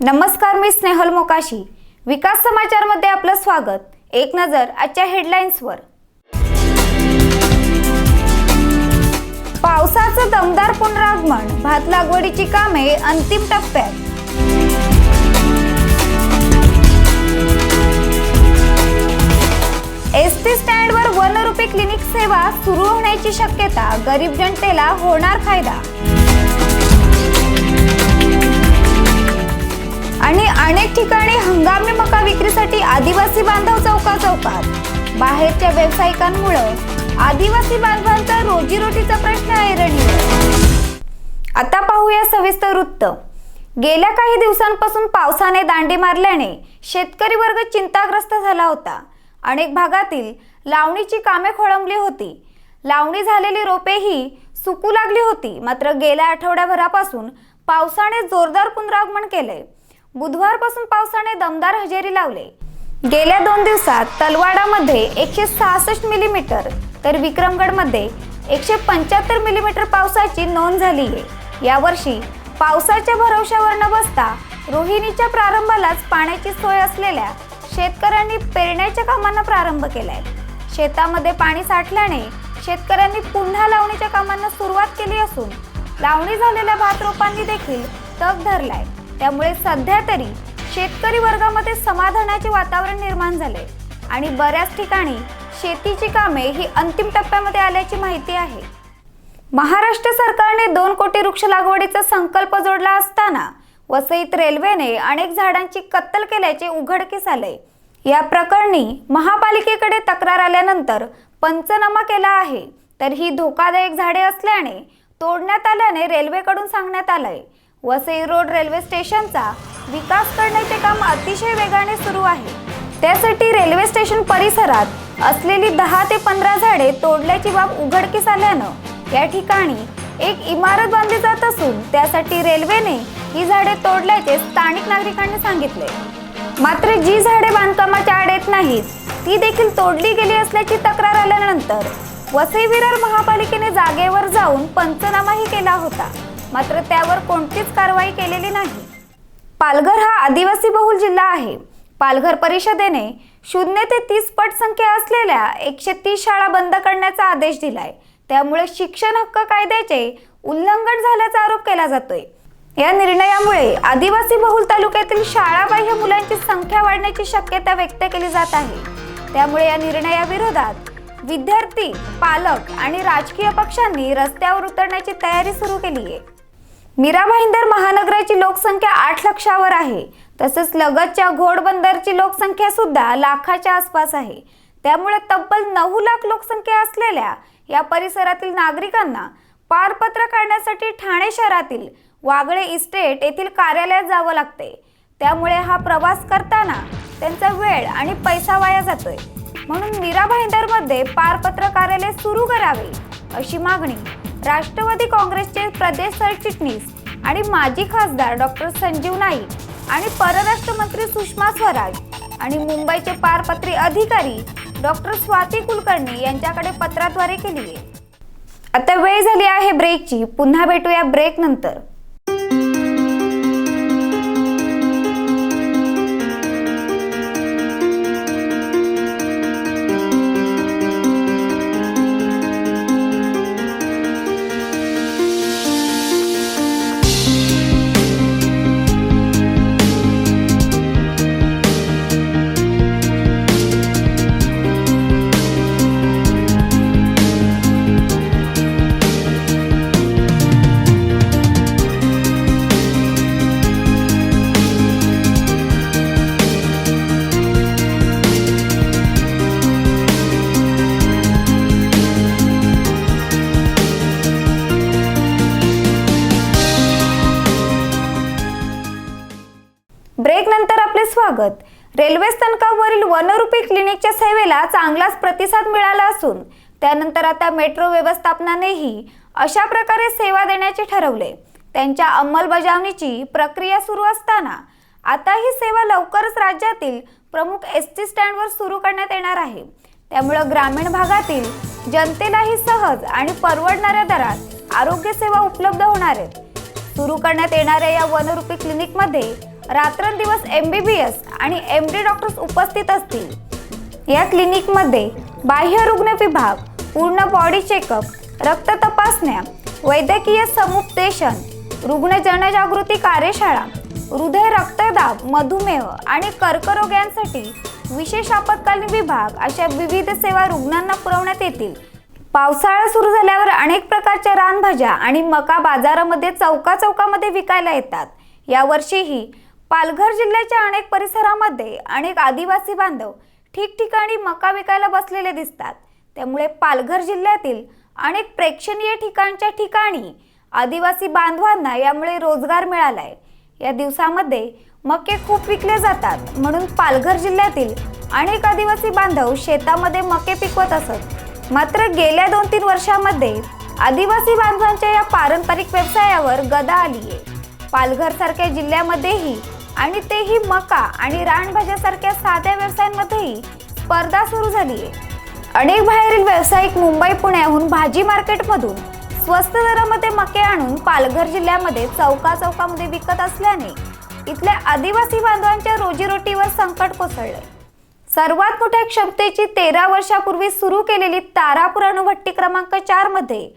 नमस्कार मी स्नेहल मोकाशी. विकास समाचारमध्ये आपलं स्वागत. एक नजर आजच्या हेडलाईन्सवर. पावसाचं दमदार पुनरागमन भात लागवडीची कामे अंतिम टप्प्यात. एस टी स्टँडवर वनरूपी क्लिनिक सेवा सुरू होण्याची शक्यता गरीब जनतेला होणार फायदा. अनेक ठिकाणी हंगामी मका विक्रीसाठी आदिवासी बांधव चौका चौकात बाहेरच्या व्यावसायिकांमुळं आदिवासी बांधवांचा रोजीरोटीचा प्रश्न ऐरणीवर आता पाहूया सविस्तर वृत्त. गेल्या काही दिवसांपासून पावसाने दांडी मारल्याने शेतकरी वर्ग चिंताग्रस्त झाला होता. अनेक भागातील लावणीची कामे खोळंबली होती. लावणी झालेली रोपेही सुकू लागली होती. मात्र गेल्या आठवड्याभरापासून पावसाने जोरदार पुनरागमन केले बुधवारपासून पावसाने दमदार हजेरी लावले. गेल्या दोन दिवसात तलवाडामध्ये एकशे सहासष्ट मिलीमीटर तर विक्रमगडमध्ये एकशे पंच्याहत्तर मिलीमीटर पावसाची नोंद झाली आहे. यावर्षी पावसाच्या भरवशावर न बसता रोहिणीच्या प्रारंभालाच पाण्याची सोय असलेल्या शेतकऱ्यांनी पेरण्याच्या कामांना प्रारंभ केलाय. शेतामध्ये पाणी साठल्याने शेतकऱ्यांनी पुन्हा लावणीच्या कामांना सुरुवात केली असून लावणी झालेल्या भात रोपांनी देखील तग धरलाय. त्यामुळे सध्या तरी शेतकरी वर्गामध्ये समाधानाचे वातावरण निर्माण झाले आणि बऱ्याच ठिकाणी शेतीची कामे ही अंतिम टप्प्यामध्ये आल्याची माहिती आहे. महाराष्ट्र सरकारने दोन कोटी वृक्ष लागवडीचा संकल्प जोडला असताना वसईत रेल्वेने अनेक झाडांची कत्तल केल्याचे उघडकीस आले या प्रकरणी महापालिकेकडे तक्रार आल्यानंतर पंचनामा केला आहे. तर ही धोकादायक झाडे असल्याने तोडण्यात आल्याने रेल्वेकडून सांगण्यात आलंय. वसई रोड रेल्वे स्टेशनचा विकास करण्याचे काम अतिशय वेगाने सुरू आहे. त्यासाठी रेल्वे स्टेशन परिसरात असलेली दहा ते पंधरा झाडे तोडल्याची बाब उघडकीस आल्यानं या ठिकाणी एक इमारत बांधली जात असून त्यासाठी रेल्वेने ही झाडे तोडल्याचे स्थानिक नागरिकांनी सांगितले. मात्र जी झाडे बांधकामाच्या आड येत नाहीत ती देखील तोडली गेली असल्याची तक्रार आल्यानंतर वसई विरार महापालिकेने जागेवर जाऊन पंचनामाही केला होता. मात्र त्यावर कोणतीच कारवाई केलेली नाही. पालघर हा आदिवासी बहुल जिल्हा आहे. पालघर परिषदेने शून्य ते तीस पट संख्या असलेल्या एकशे तीस शाळा बंद करण्याचा आदेश दिलाय. त्यामुळे शिक्षण हक्क कायद्याचे उल्लंघन झाल्याचा आरोप केला जातोय. या निर्णयामुळे आदिवासी बहुल तालुक्यातील शाळाबाह्य मुलांची संख्या वाढण्याची शक्यता व्यक्त केली जात आहे. त्यामुळे या निर्णयाविरोधात विद्यार्थी पालक आणि राजकीय पक्षांनी रस्त्यावर उतरण्याची तयारी सुरू केली आहे मीरा भाईंदर महानगराची लोकसंख्या आठ लक्षावर आहे. तसेच लगतच्या घोडबंदरची लोकसंख्या सुद्धा लाखाच्या आसपास आहे. त्यामुळे तब्बल नऊ लाख लोकसंख्या असलेल्या या परिसरातील नागरिकांना पारपत्र काढण्यासाठी ठाणे शहरातील वागळे इस्टेट येथील कार्यालयात जावं लागते. त्यामुळे हा प्रवास करताना त्यांचा वेळ आणि पैसा वाया जातोय. म्हणून मीरा भाईंदरमध्ये पारपत्र कार्यालय सुरू करावे. अशी मागणी राष्ट्रवादी काँग्रेसचे प्रदेश सरचिटणीस आणि माजी खासदार डॉक्टर संजीव नाईक आणि परराष्ट्र मंत्री सुषमा स्वराज आणि मुंबईचे पारपत्री अधिकारी डॉक्टर स्वाती कुलकर्णी यांच्याकडे पत्राद्वारे केली आहे. आता वेळ झाली आहे ब्रेकची पुन्हा भेटूया ब्रेक नंतर. स्वागत. रेल्वे स्थानकावरील वनरूपी क्लिनिकच्या सेवेला चांगलाच प्रतिसाद मिळाला असून त्यानंतर आता मेट्रो व्यवस्थापनानेही अशा प्रकारे सेवा देण्याचे ठरवले. त्यांच्या अंमलबजावणीची प्रक्रिया सुरू असताना आता ही सेवा लवकरच राज्यातील प्रमुख एस टी स्टँडवर सुरू करण्यात येणार आहे. त्यामुळं ग्रामीण भागातील जनतेलाही सहज आणि परवडणाऱ्या दरात आरोग्य सेवा उपलब्ध होणार आहेत. सुरू करण्यात येणाऱ्या या वनरूपी क्लिनिकमध्ये रात्रंदिवस एम बी बी एस आणि एम डी डॉक्टर्स उपस्थित असतील. या क्लिनिकमध्ये बाह्य रुग्ण विभाग पूर्ण बॉडी चेकअप रक्त तपासण्या वैद्यकीय समुपदेशन रुग्ण जनजागृती कार्यशाळा हृदय रक्तदाब मधुमेह आणि कर्करोग यांसाठी विशेष आपत्कालीन विभाग अशा विविध सेवा रुग्णांना पुरवण्यात येतील. पावसाळा सुरू झाल्यावर अनेक प्रकारच्या रानभाज्या आणि मका बाजारामध्ये चौका चौकामध्ये विकायला येतात. यावर्षीही पालघर जिल्ह्याच्या अनेक परिसरामध्ये अनेक आदिवासी बांधव ठिकठिकाणी मका विकायला बसलेले दिसतात. त्यामुळे पालघर जिल्ह्यातील अनेक प्रेक्षणीय ठिकाणच्या ठिकाणी आदिवासी बांधवांना यामुळे रोजगार मिळालाय. या दिवसामध्ये मके खूप विकले जातात. म्हणून पालघर जिल्ह्यातील अनेक आदिवासी बांधव शेतामध्ये मके पिकवत असत. मात्र गेल्या दोन तीन वर्षामध्ये आदिवासी बांधवांच्या या पारंपरिक व्यवसायावर गदा आली आहे पालघर सारख्या जिल्ह्यामध्येही आणि तेही मका आणि रानभाज्यासारख्या साध्या व्यवसायांमध्येही स्पर्धा सुरू झाली आहे. अनेक बाहेरील व्यावसायिक मुंबई पुण्याहून भाजी मार्केटमधून स्वस्त दरामध्ये मके आणून पालघर जिल्ह्यामध्ये चौका चौकामध्ये विकत असल्याने इथल्या आदिवासी बांधवांच्या रोजीरोटीवर संकट कोसळले सर्वात मोठ्या क्षमतेची तेरा वर्षापूर्वी सुरू केलेली तारापूर अणुभट्टी क्रमांक चारमध्ये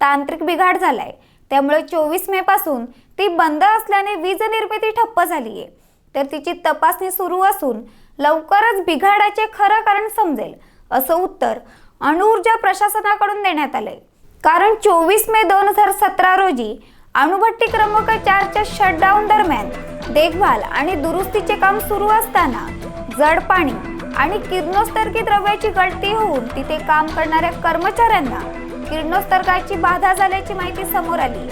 तांत्रिक बिघाड झालाय. त्यामुळे चोवीस मे पासून ती बंद असल्याने वीज निर्मिती ठप्प झाली आहे तर तिची तपासणी सुरू असून लवकरच बिघाडाचे खरं कारण समजेल असं उत्तर अणुऊर्जा प्रशासनाकडून देण्यात आलंय. कारण चोवीस मे दोन हजार सतरा रोजी अणुभट्टी क्रमांक चारच्या शटडाऊन दरम्यान देखभाल आणि दुरुस्तीचे काम सुरू असताना जड पाणी आणि किरणोत्सर्गी द्रव्याची गळती होऊन तिथे काम करणाऱ्या कर्मचाऱ्यांना किरणोत्सर्गाची बाधा झाल्याची माहिती समोर आली.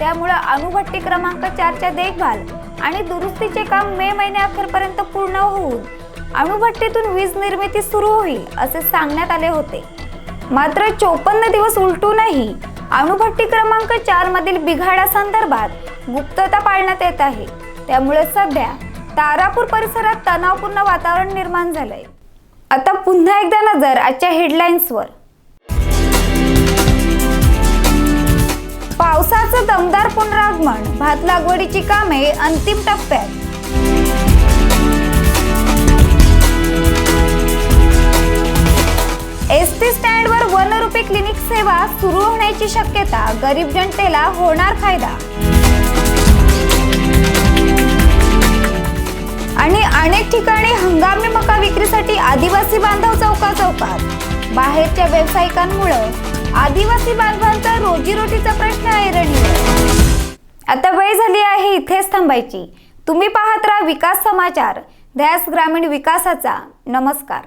त्यामुळे अणुभट्टी क्रमांक चारच्या देखभाल आणि दुरुस्तीचे काम मे महिन्याअखेरपर्यंत पूर्ण होऊन अणुभट्टीतून वीज निर्मिती सुरू होईल असे सांगण्यात आले होते. मात्र चोपन्न दिवस उलटूनही अणुभट्टी क्रमांक चार मधील बिघाडासंदर्भात गुप्तता पाळण्यात येत आहे. त्यामुळे सध्या तारापूर परिसरात तणावपूर्ण वातावरण निर्माण झालंय. आता पुन्हा एकदा नजर आजच्या हेडलाईन्सवर पावसाचं दमदार पुनरागमन भात लागवडीची कामे अंतिम टप्प्यात. एस टी स्टँडवर वनरूपी क्लिनिक सेवा सुरू होण्याची शक्यता गरीब जनतेला होणार फायदा. आणि अनेक ठिकाणी हंगामी मका विक्रीसाठी आदिवासी बांधव चौका चौकात बाहेरच्या व्यावसायिकांमुळे आदिवासी बांधवांचा रोजीरोटीचा प्रश्न ऐरणी आता वेळ झाली आहे इथेच थांबायची. तुम्ही पाहत राहा विकास समाचार. ध्यास ग्रामीण विकासाचा. नमस्कार.